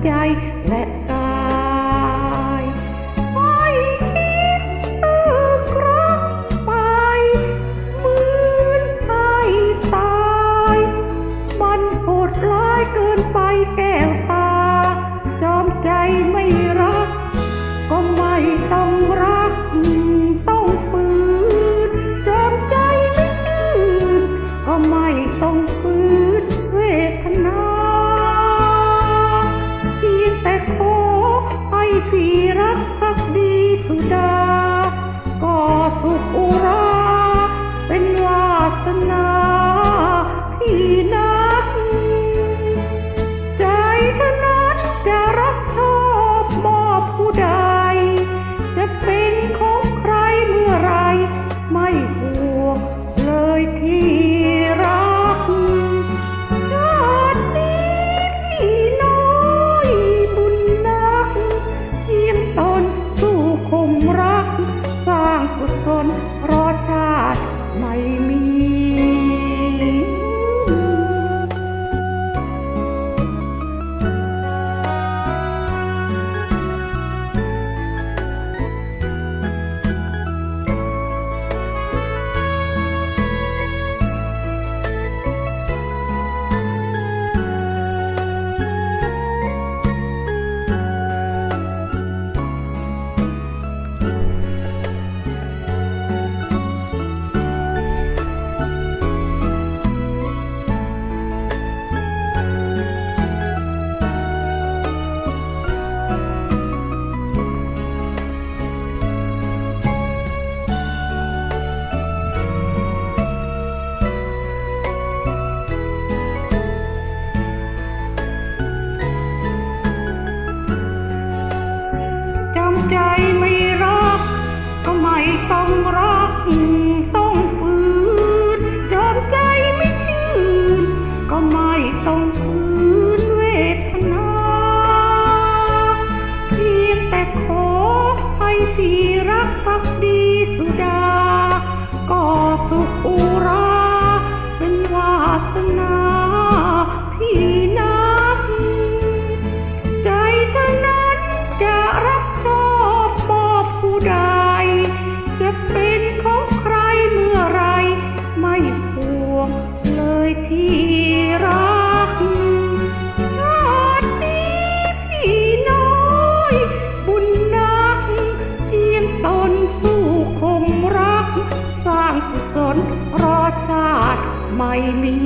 sky. Let พักดีสุดา ก็สุขอุรา เป็นวาสนาพี่นัก ใจเนั้นจะรักชอบมอบผู้ใด จะเป็นของใครเมื่อไร ไม่ห่วงเลยที่ มใจไม่รัก ก็ไม่ต้องรัก ต้องฝืนจอใจไม่ชื่นก็ไม่ต้องฝืน ชาติไม่มี